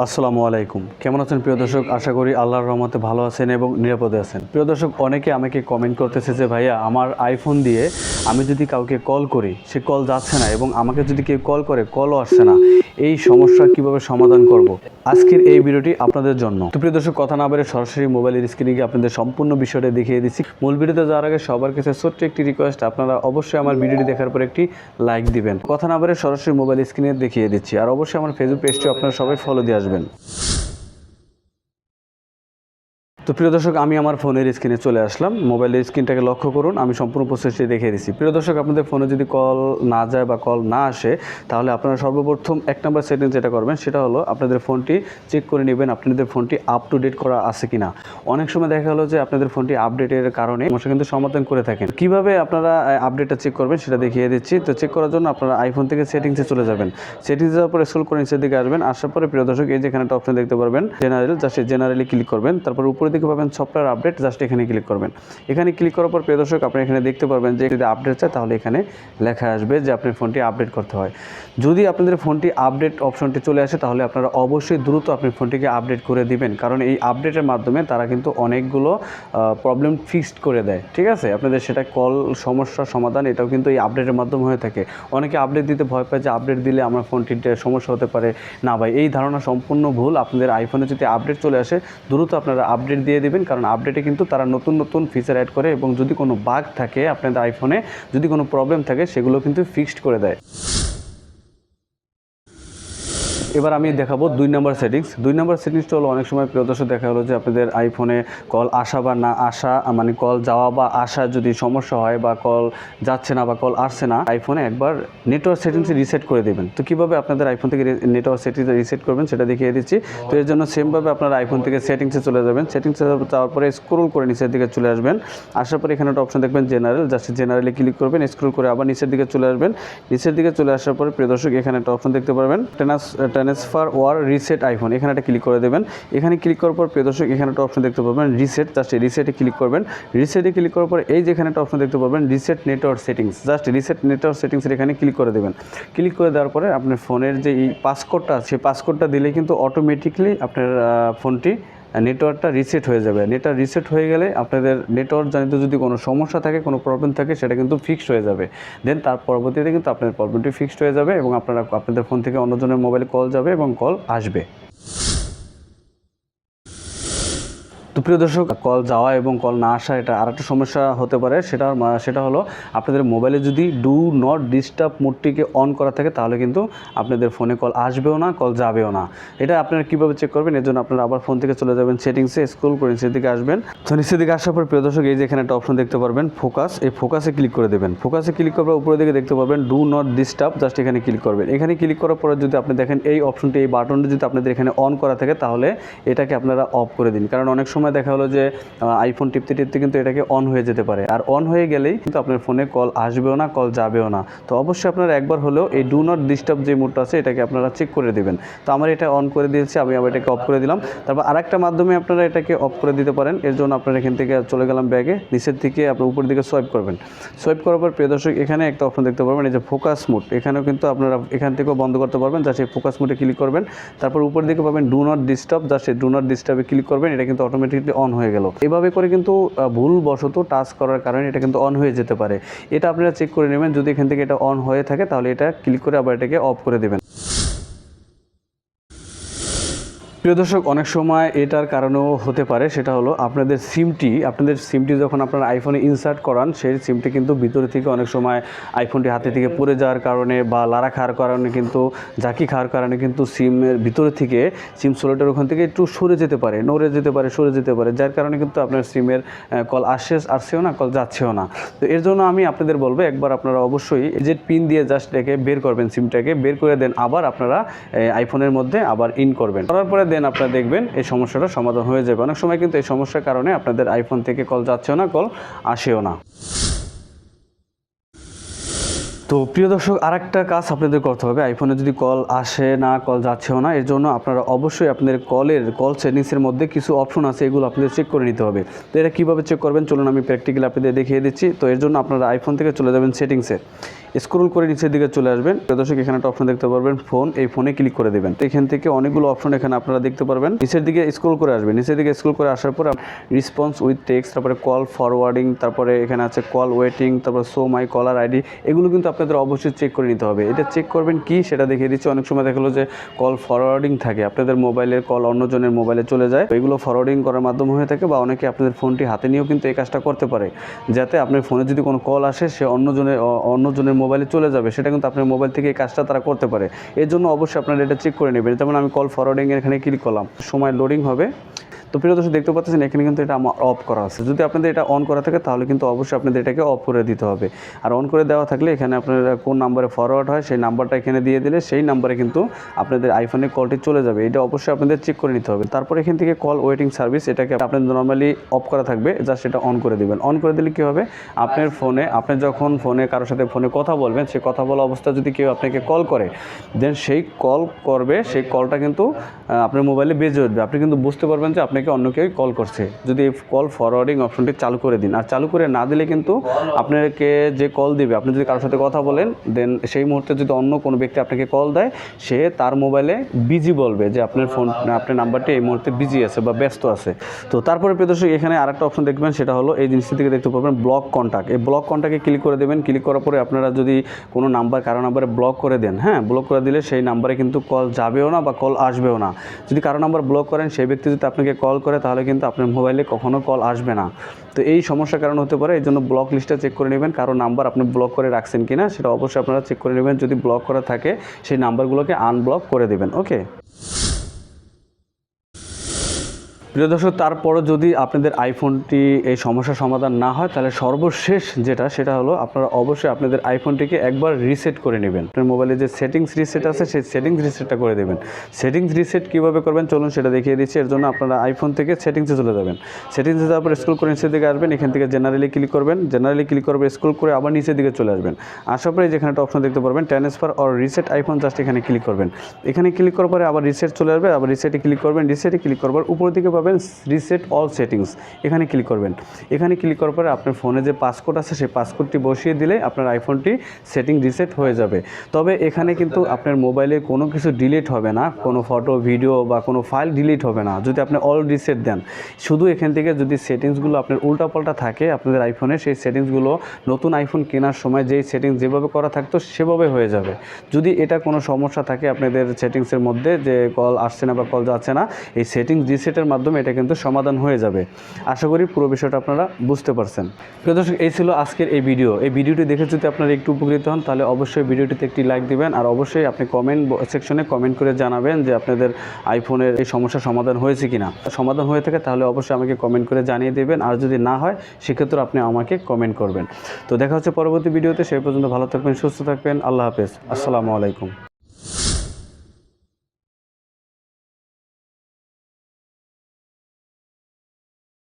আসসালামু আলাইকুম। কেমন আছেন প্রিয় দর্শক? আশা করি আল্লাহর রহমতে ভালো আছেন এবং নিরাপদে আছেন। প্রিয় দর্শক, অনেকে আমাকে কমেন্ট করতেছে যে, ভাইয়া, আমার আইফোন দিয়ে আমি যদি কাউকে কল করি, সে কল যাচ্ছে না এবং আমাকে যদি কেউ কল করে কলও আসছে না। এই সমস্যা কীভাবে সমাধান করব? আজকের এই ভিডিওটি আপনাদের জন্য। তো প্রিয় দর্শক, কথা না বলে সরাসরি মোবাইলের স্ক্রিনে গিয়ে আপনাদের সম্পূর্ণ বিষয়টা দেখিয়ে দিচ্ছি। মূল ভিডিওতে যাওয়ার আগে সবার কাছে ছোট্ট একটি রিকোয়েস্ট আপনারা অবশ্যই আমার ভিডিওটি দেখার পর একটি লাইক দিবেন। কথা না বলে সরাসরি মোবাইল স্ক্রিনে দেখিয়ে দিচ্ছি। আর অবশ্যই আমার ফেসবুক পেজটি আপনারা সবাই ফলো দিয়ে আসবেন। তো প্রিয় দর্শক, আমি আমার ফোনের স্ক্রিনে চলে আসলাম। মোবাইলের স্ক্রিনটাকে লক্ষ্য করুন, আমি সম্পূর্ণ প্রসেসটি দেখিয়ে দিচ্ছি। প্রিয় দর্শক, আপনাদের ফোনে যদি কল না যায় বা কল না আসে, তাহলে আপনারা সর্বপ্রথম এক নম্বর সেটিং যেটা করবেন, সেটা হলো আপনাদের ফোনটি চেক করে নেবেন আপনাদের ফোনটি আপ টু ডেট করা আছে কি না অনেক সময় দেখা গেলো যে আপনাদের ফোনটি আপডেটের কারণে সমস্যা কিন্তু সমাধান করে থাকেন। কীভাবে আপনারা আপডেটটা চেক করবেন সেটা দেখিয়ে দিচ্ছি। তো চেক করার জন্য আপনারা আইফোন থেকে সেটিংসে চলে যাবেন। সেটিংসে যাওয়ার পরে স্ক্রল করে নিচের দিকে আসবেন। আসার পরে প্রিয় দর্শক, এই যেখানে একটা অপশন দেখতে পারবেন জেনারেল জাস্ট জেনারেলি ক্লিক করবেন। তারপর উপরে দিকে পাবেন সফটওয়্যার আপডেট, জাস্ট এখানে ক্লিক করবেন। এখানে ক্লিক করার পর প্রিয় দর্শক, আপনি এখানে দেখতে পারবেন যে যদি আপডেট চায়, তাহলে এখানে লেখা আসবে যে আপনার ফোনটি আপডেট করতে হয়। যদি আপনাদের ফোনটি আপডেট অপশনটি চলে আসে, তাহলে আপনারা অবশ্যই দ্রুত আপনার ফোনটিকে আপডেট করে দিবেন। কারণ এই আপডেটের মাধ্যমে তারা কিন্তু অনেকগুলো প্রবলেম ফিক্সড করে দেয়। ঠিক আছে? আপনাদের সেটা কল সমস্যার সমাধান, এটাও কিন্তু এই আপডেটের মাধ্যমে হয়ে থাকে। অনেকে আপডেট দিতে ভয় পায় যে আপডেট দিলে আমার ফোনটিতে সমস্যা হতে পারে। না ভাই, এই ধারণা সম্পূর্ণ ভুল। আপনাদের আইফোনে যদি আপডেট চলে আসে, দ্রুত আপনারা আপডেট দিয়ে দেবেন, কারণ আপডেটে কিন্তু তারা নতুন নতুন ফিচার অ্যাড করে এবং যদি কোনো বাগ থাকে আপনাদের আইফোনে যদি কোনো প্রবলেম থাকে, সেগুলো কিন্তু ফিক্সড করে দেয়। এবার আমি দেখাবো দুই নম্বর সেটিংস দুই নম্বর সেটিংসটা হলো অনেক সময় প্রিয় দর্শক দেখা হলো যে আপনাদের আইফোনে কল আসা বা না আসা মানে কল যাওয়া বা আসা যদি সমস্যা হয় বা কল যাচ্ছে না বা কল আসছে না আইফোনে একবার নেটওয়ার্ক সেটিংস রিসেট করে দেবেন। তো কীভাবে আপনাদের আইফোন থেকে নেটওয়ার্ক সেটিংস রিসেট করবেন সেটা দেখিয়ে দিচ্ছি। তো এর জন্য সেমভাবে আপনার আইফোন থেকে সেটিংসে চলে যাবেন। সেটিংসে যাওয়ার পরে স্ক্রোল করে নিচের দিকে চলে আসবেন। আসার পরে এখানে একটা অপশন দেখবেন জেনারেল জাস্ট জেনারেলি ক্লিক করবেন স্ক্রোল করে আবার নিচের দিকে চলে আসবেন। নিচের দিকে চলে আসার পরে প্রিয় দর্শক এখানে একটা অপশন দেখতে পারবেন। Trans transfer or reset iPhone এখানে একটা ক্লিক করে দেবেন। এখানে ক্লিক করার পর, প্রিয় দর্শক, এখানে একটা অপশন দেখতে পাবেন রিসেট জাস্ট রিসেটে ক্লিক করবেন। রিসেটে ক্লিক করার পর, এই যে এখানে একটা অপশন দেখতে পাবেন reset network settings just reset network সেটিংসের এখানে ক্লিক করে দেবেন। ক্লিক করে দেওয়ার পরে, আপনার ফোনের যে এই পাসকোডটা আছে, সেই পাসকোডটা দিলে কিন্তু অটোমেটিকলি আপনার ফোনটি নেটওয়ার্কটা রিসেট হয়ে যাবে। নেটওয়ার্ক রিসেট হয়ে গেলে আপনাদের নেটওয়ার্ক জানিত যদি কোনো সমস্যা থাকে, কোনো প্রবলেম থাকে, সেটা কিন্তু ফিক্সড হয়ে যাবে। দেন তার পরবর্তীতে কিন্তু আপনাদের প্রবলেমটি ফিক্সড হয়ে যাবে এবং আপনারা, আপনাদের ফোন থেকে অন্যজনের মোবাইলে কল যাবে এবং কল আসবে। তো প্রিয় দর্শক, কল যাওয়া এবং কল না আসা এটা আর একটা সমস্যা হতে পারে। সেটা সেটা হলো আপনাদের মোবাইলে যদি ডু নট ডিস্টার্ব মোডটিকে অন করা থাকে, তাহলে কিন্তু আপনাদের ফোনে কল আসবেও না, কল যাবেও না। এটা আপনারা কীভাবে চেক করবেন? এর জন্য আপনারা আবার ফোন থেকে চলে যাবেন সেটিংসে স্ক্রল করে নিচের দিকে আসবেন। তো নিচের দিকে আসার পর প্রিয় দর্শক, এই যে এখানে একটা অপশন দেখতে পারবেন ফোকাস এই ফোকাসে ক্লিক করে দেবেন। ফোকাসে ক্লিক করার পর উপরের দিকে দেখতে পারবেন ডু নট ডিস্টার্ব জাস্ট এখানে ক্লিক করবেন। এখানে ক্লিক করার পরে যদি আপনি দেখেন এই অপশনটি এই বাটনটি যদি আপনাদের এখানে অন করা থাকে, তাহলে এটাকে আপনারা অফ করে দিন। কারণ অনেক সময় দেখা হলো যে আইফোন টিপতে টিপতে কিন্তু এটাকে অন হয়ে যেতে পারে। আর অন হয়ে গেলেই কিন্তু আপনার ফোনে কল আসবেও না কল যাবেও না। তো অবশ্যই আপনারা একবার হলেও এই ডু নট ডিস্টার্ব যে মোডটা আছে, এটাকে আপনারা চেক করে দেবেন। তো আমার এটা অন করে দিয়েছি, আমি আবার এটাকে অফ করে দিলাম। তারপর আরেকটা মাধ্যমে আপনারা এটাকে অফ করে দিতে পারেন। এর জন্য আপনারা এখান থেকে চলে গেলাম ব্যাগে নিচের থেকে আপনার উপর দিকে সোয়াইপ করবেন। সোয়াইপ করার পর প্রিয় দর্শক, এখানে একটা অপশন দেখতে পারবেন, এই যে ফোকাস মোড এখানেও কিন্তু আপনারা এখান থেকেও বন্ধ করতে পারবেন যা এই ফোকাস মোডে ক্লিক করবেন। তারপর উপর দিকে পাবেন ডু নট ডিস্টার্ব যা এই ডু নট ডিস্টার্বে ক্লিক করবেন, এটা কিন্তু অটোমেটিকলি অন হয়ে গেল। এভাবে করে কিন্তু ভুলবশত টাচ করার কারণে এটা কিন্তু অন হয়ে যেতে পারে। এটা আপনারা চেক করে নেবেন। যদি এখান থেকে এটা অন হয়ে থাকে, তাহলে এটা ক্লিক করে আবার এটাকে অফ করে দেবেন। প্রিয় দর্শক, অনেক সময় এটার কারণেও হতে পারে, সেটা হলো আপনাদের সিমটি আপনাদের সিমটি যখন আপনার আইফোনে ইনসার্ট করান, সেই সিমটি কিন্তু ভিতরে থেকে অনেক সময় আইফোনটি হাতে থেকে পড়ে যাওয়ার কারণে বা লারা খাওয়ার কারণে কিন্তু জাকি খাওয়ার কারণে কিন্তু সিমের ভিতরে থেকে সিম সোলোটার ওখান থেকে একটু সরে যেতে পারে, নড়ে যেতে পারে, সরে যেতে পারে, যার কারণে কিন্তু আপনার সিমের কল আসছে, আসছেও না, কল যাচ্ছেও না। তো এর জন্য আমি আপনাদের বলব, একবার আপনারা অবশ্যই যে পিন দিয়ে জাস্ট রেখে বের করবেন সিমটাকে, বের করে দেন, আবার আপনারা আইফোনের মধ্যে আবার ইন করবেন। করার পরে দেন আপনারা দেখবেন এই সমস্যাটা সমাধান হয়ে যাবে। অনেক সময় কিন্তু এই সমস্যার কারণে আপনাদের আইফোন থেকে কল যাচ্ছেও না কল আসেও না। তো প্রিয় দর্শক আর একটা কাজ আপনাদের করতে হবে। আইফোনে যদি কল আসে না কল যাচ্ছেও না, এর জন্য আপনারা অবশ্যই আপনাদের কলের কল সেটিংসের মধ্যে কিছু অপশন আছে, এগুলো আপনাদের চেক করে নিতে হবে। তো এটা কীভাবে চেক করবেন? চলুন আমি প্র্যাকটিক্যালি আপনাদের দেখিয়ে দিচ্ছি। তো এর জন্য আপনারা আইফোন থেকে চলে যাবেন সেটিংসে স্ক্রোল করে নিচের দিকে চলে আসবেন। দর্শক, এখানে একটা অপশন দেখতে পারবেন, ফোন। এই ফোনে ক্লিক করে দেবেন। এখান থেকে অনেকগুলো অপশন এখানে আপনারা দেখতে পারবেন। নিচের দিকে স্ক্রোল করে আসবেন। নিচের দিকে স্ক্রোল করে আসার পর রেসপন্স উইথ টেক্সট তারপরে কল ফরওয়ার্ডিং তারপরে এখানে আছে কল ওয়েটিং তারপর সো মাই কলার আইডি এগুলো কিন্তু আপনাদের অবশ্যই চেক করে নিতে হবে। এটা চেক করবেন কি, সেটা দেখিয়ে দিচ্ছি। অনেক সময় দেখাল যে কল ফরওয়ার্ডিং থাকে, আপনাদের মোবাইলের কল অন্যজনের মোবাইলে চলে যায়। এগুলো ফরওয়ার্ডিং করার মাধ্যম হয়ে থাকে বা অনেকে আপনাদের ফোনটি হাতে নিয়েও কিন্তু এই কাজটা করতে পারে। যাতে আপনার ফোনে যদি কোনো কল আসে, সে অন্যজনের অন্যজনের মোবাইলে চলে যাবে, সেটা কিন্তু আপনার মোবাইল থেকে এই কাজটা তারা করতে পারে। এর জন্য অবশ্যই আপনারা এটা চেক করে নেবেন। যেমন আমি কল ফরওয়ার্ডিং এখানে ক্লিক করলাম। সময় লোডিং হবে। তো প্রিয় দর্শক, দেখতে পাচ্ছেন, এখানে কিন্তু এটা আমার অফ করা আছে। যদি আপনাদের এটা অন করা থাকে, তাহলে কিন্তু অবশ্যই আপনাদের এটাকে অফ করে দিতে হবে। আর অন করে দেওয়া থাকলে এখানে আপনারা কোন নাম্বারে ফরওয়ার্ড হয়, সেই নাম্বারটা এখানে দিয়ে দিলে সেই নাম্বারে কিন্তু আপনাদের আইফোনে কলটি চলে যাবে। এটা অবশ্যই আপনাদের চেক করে নিতে হবে। তারপর এখান থেকে কল ওয়েটিং সার্ভিস এটাকে আপনাদের নর্মালি অফ করা থাকবে জাস্ট এটা অন করে দিবেন। অন করে দিলে কী হবে? আপনার ফোনে আপনি যখন ফোনে কারোর সাথে ফোনে কথা বলবেন সেই কথা বলা অবস্থা যদি কেউ আপনাকে কল করে দেন সেই কল করবে, সেই কলটা কিন্তু আপনার মোবাইলে বেজে উঠবে। আপনি কিন্তু বুঝতে পারবেন যে আপনাকে অন্য কেউ কল করছে। যদি এই কল ফরওয়ার্ডিং অপশনটি চালু করে দিন। আর চালু করে না দিলে কিন্তু আপনাকে যে কল দিবে, আপনি যদি কারোর সাথে কথা বলেন দেন সেই মুহূর্তে যদি অন্য কোনো ব্যক্তি আপনাকে কল দেয়, সে তার মোবাইলে বিজি বলবে যে আপনার ফোন আপনার নাম্বারটি এই মুহূর্তে বিজি আছে বা ব্যস্ত আছে। তো তারপরে প্রিয় দর্শক, এখানে আরেকটা অপশন দেখবেন, সেটা হলো এই জিনিসটি থেকে দেখতে পাবেন ব্লক কন্ট্যাক্ট এই ব্লক কন্ট্যাক্টে ক্লিক করে দেবেন। ক্লিক করার পরে আপনারা যদি কোনো নাম্বার কারও নাম্বারে ব্লক করে দেন হ্যাঁ ব্লক করে দিলে সেই নাম্বারে কিন্তু কল যাবেও না বা কল আসবেও না। যদি কারও নাম্বার ব্লক করেন, সেই ব্যক্তি যদি আপনাকে কল করে তাহলে কিন্তু আপনার মোবাইলে কখনো কল আসবে না। তো এই সমস্যার কারণ হতে পারে, এই জন্য ব্লক লিস্টটা চেক করে নেবেন, কারও নাম্বার আপনি ব্লক করে রাখছেন কিনা সেটা অবশ্যই আপনারা চেক করে নেবেন। যদি ব্লক করা থাকে, সেই নাম্বারগুলোকে আনব্লক করে দেবেন ওকে প্রিয় দর্শক, তারপরও যদি আপনাদের আইফোনটি এই সমস্যার সমাধান না হয়, তাহলে সর্বশেষ যেটা, সেটা হলো আপনারা অবশ্যই আপনাদের আইফোনটিকে একবার রিসেট করে নেবেন। আপনার মোবাইলে যে সেটিংস রিসেট আছে, সেই সেটিংস রিসেটটা করে দেবেন। সেটিংস রিসেট কীভাবে করবেন, চলুন সেটা দেখিয়ে দিচ্ছি। এর জন্য আপনারা আইফোন থেকে সেটিংসে চলে যাবেন। সেটিংসে যাওয়ার পর স্ক্রল করে নিচের দিকে আসবেন। এখান থেকে জেনারেলি ক্লিক করবেন। জেনারেলি ক্লিক করবে স্ক্রল করে আবার নিচের দিকে চলে আসবেন। আসার পরে যেখানে একটা অপশন দেখতে পারবেন transfer or reset iPhone just এখানে ক্লিক করবেন। এখানে ক্লিক করার পরে আবার রিসেট চলে আসবে, আবার রিসেটে ক্লিক করবেন। রিসেটে ক্লিক করবার উপর দিকে পাবেন রিসেট অল সেটিংস এখানে ক্লিক করবেন। এখানে ক্লিক করার পরে আপনার ফোনে যে পাসকোড আছে, সেই পাসকোডটি বসিয়ে দিলে আপনার আইফোনটি সেটিং রিসেট হয়ে যাবে। তবে এখানে কিন্তু আপনার মোবাইলে কোনো কিছু ডিলিট হবে না। কোনো ফটো ভিডিও বা কোনো ফাইল ডিলিট হবে না। যদি আপনি অল রিসেট দেন, শুধু এখান থেকে যদি সেটিংসগুলো আপনার উল্টাপাল্টা থাকে, আপনাদের আইফোনে সেই সেটিংসগুলো নতুন আইফোন কেনার সময় যেই সেটিংস যেভাবে করা থাকতো, সেভাবে হয়ে যাবে। যদি এটা কোনো সমস্যা থাকে আপনাদের সেটিংসের মধ্যে, যে কল আসছে না বা কল যাচ্ছে না, এই সেটিংস রিসেটের মাধ্যমে এটা কিন্তু সমাধান হয়ে যাবে। আশা করি পুরো বিষয়টা আপনারা বুঝতে পারছেন। প্রিয় দর্শক, এই ছিল আজকের এই ভিডিও। এই ভিডিওটি দেখে যদি আপনারা একটু উপকৃত হন, তাহলে অবশ্যই ভিডিওটিতে একটি লাইক দিবেন আর অবশ্যই আপনি কমেন্ট সেকশনে কমেন্ট করে জানাবেন যে আপনাদের আইফোনের এই সমস্যার সমাধান হয়েছে কিনা। সমাধান হয়ে থাকে তাহলে অবশ্যই আমাকে কমেন্ট করে জানিয়ে দেবেন। আর যদি না হয়, সেক্ষেত্রে আপনি আমাকে কমেন্ট করবেন। তো দেখা হচ্ছে পরবর্তী ভিডিওতে। সেই পর্যন্ত ভালো থাকবেন, সুস্থ থাকবেন। আল্লাহ হাফেজ। আসসালামু আলাইকুম।